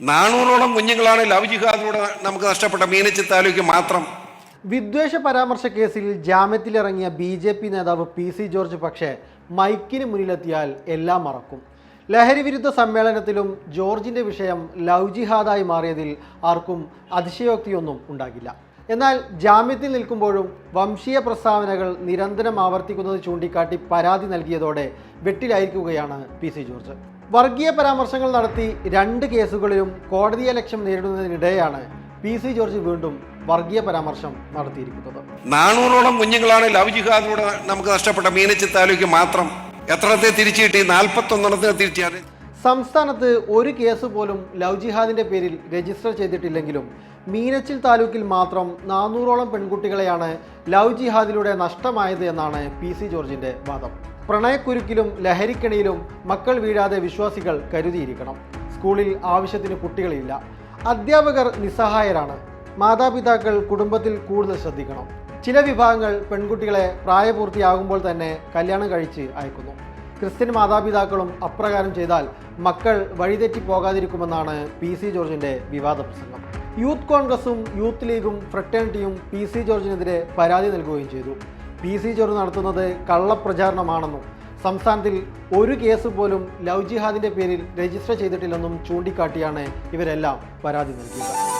നാനൂറോളം കുഞ്ഞുങ്ങളാണ് ലവ് ജിഹാദിലൂടെ നമുക്ക് നഷ്ടപ്പെട്ട മീനച്ചി താലൂക്ക് മാത്രം. വിദ്വേഷ പരാമർശ കേസിൽ ജാമ്യത്തിലിറങ്ങിയ ബി ജെ പി നേതാവ് പി സി ജോർജ് പക്ഷേ മൈക്കിന് മുന്നിലെത്തിയാൽ എല്ലാം മറക്കും. ലഹരി വിരുദ്ധ സമ്മേളനത്തിലും ജോർജിന്റെ വിഷയം ലവ് ജിഹാദായി മാറിയതിൽ ആർക്കും അതിശയോക്തിയൊന്നും ഉണ്ടാകില്ല. എന്നാൽ ജാമ്യത്തിൽ നിൽക്കുമ്പോഴും വംശീയ പ്രസ്താവനകൾ നിരന്തരം ആവർത്തിക്കുന്നത് ചൂണ്ടിക്കാട്ടി പരാതി നൽകിയതോടെ വെട്ടിലായിരിക്കുകയാണ് പി സി ജോർജ്. വർഗീയ പരാമർശങ്ങൾ നടത്തി രണ്ട് കേസുകളിലും കോടതിയെ ലക്ഷ്യം നേരിടുന്നതിനിടെയാണ് പി സി ജോർജ് വീണ്ടും വർഗീയ പരാമർശം നടത്തിയിരിക്കുന്നത്. നാനൂറോളം കുഞ്ഞുങ്ങളാണ് ലവ് ജിഹാദിലൂടെ നമുക്ക് നഷ്ടപ്പെട്ട മീനച്ചി താലൂക്ക് മാത്രം എത്രത്തെ തിരിച്ചു കിട്ടി നാൽപ്പത്തൊന്നെണ്ണത്തിന് തിരിച്ചാൽ സംസ്ഥാനത്ത് ഒരു കേസ് പോലും ലവ് ജിഹാദിന്റെ പേരിൽ രജിസ്റ്റർ ചെയ്തിട്ടില്ലെങ്കിലും മീനച്ചിൽ താലൂക്കിൽ മാത്രം നാനൂറോളം പെൺകുട്ടികളെയാണ് ലവ് ജിഹാദിലൂടെ നഷ്ടമായത് എന്നാണ് പി സി ജോർജിന്റെ വാദം. പ്രണയക്കുരുക്കിലും ലഹരിക്കണിയിലും മക്കൾ വീഴാതെ വിശ്വാസികൾ കരുതിയിരിക്കണം. സ്കൂളിൽ ആവശ്യത്തിന് കുട്ടികളില്ല. അധ്യാപകർ നിസ്സഹായരാണ്. മാതാപിതാക്കൾ കുടുംബത്തിൽ കൂടുതൽ ശ്രദ്ധിക്കണം. ചില വിഭാഗങ്ങൾ പെൺകുട്ടികളെ പ്രായപൂർത്തിയാകുമ്പോൾ തന്നെ കല്യാണം കഴിച്ച് അയക്കുന്നു. ക്രിസ്ത്യൻ മാതാപിതാക്കളും അപ്രകാരം ചെയ്താൽ മക്കൾ വഴിതെറ്റി പോകാതിരിക്കുമെന്നാണ് പി സി ജോർജിന്റെ വിവാദ പ്രസംഗം. യൂത്ത് കോൺഗ്രസും യൂത്ത് ലീഗും ഫ്രട്ടേണിറ്റിയും പി സി ജോർജിനെതിരെ പരാതി നൽകുകയും ചെയ്തു. പി സി ജോർജ് നടത്തുന്നത് കള്ളപ്രചാരണമാണെന്നും സംസ്ഥാനത്തിൽ ഒരു കേസ് പോലും ലവ് ജിഹാദിന്റെ പേരിൽ രജിസ്റ്റർ ചെയ്തിട്ടില്ലെന്നും ചൂണ്ടിക്കാട്ടിയാണ് ഇവരെല്ലാം പരാതി നൽകിയത്.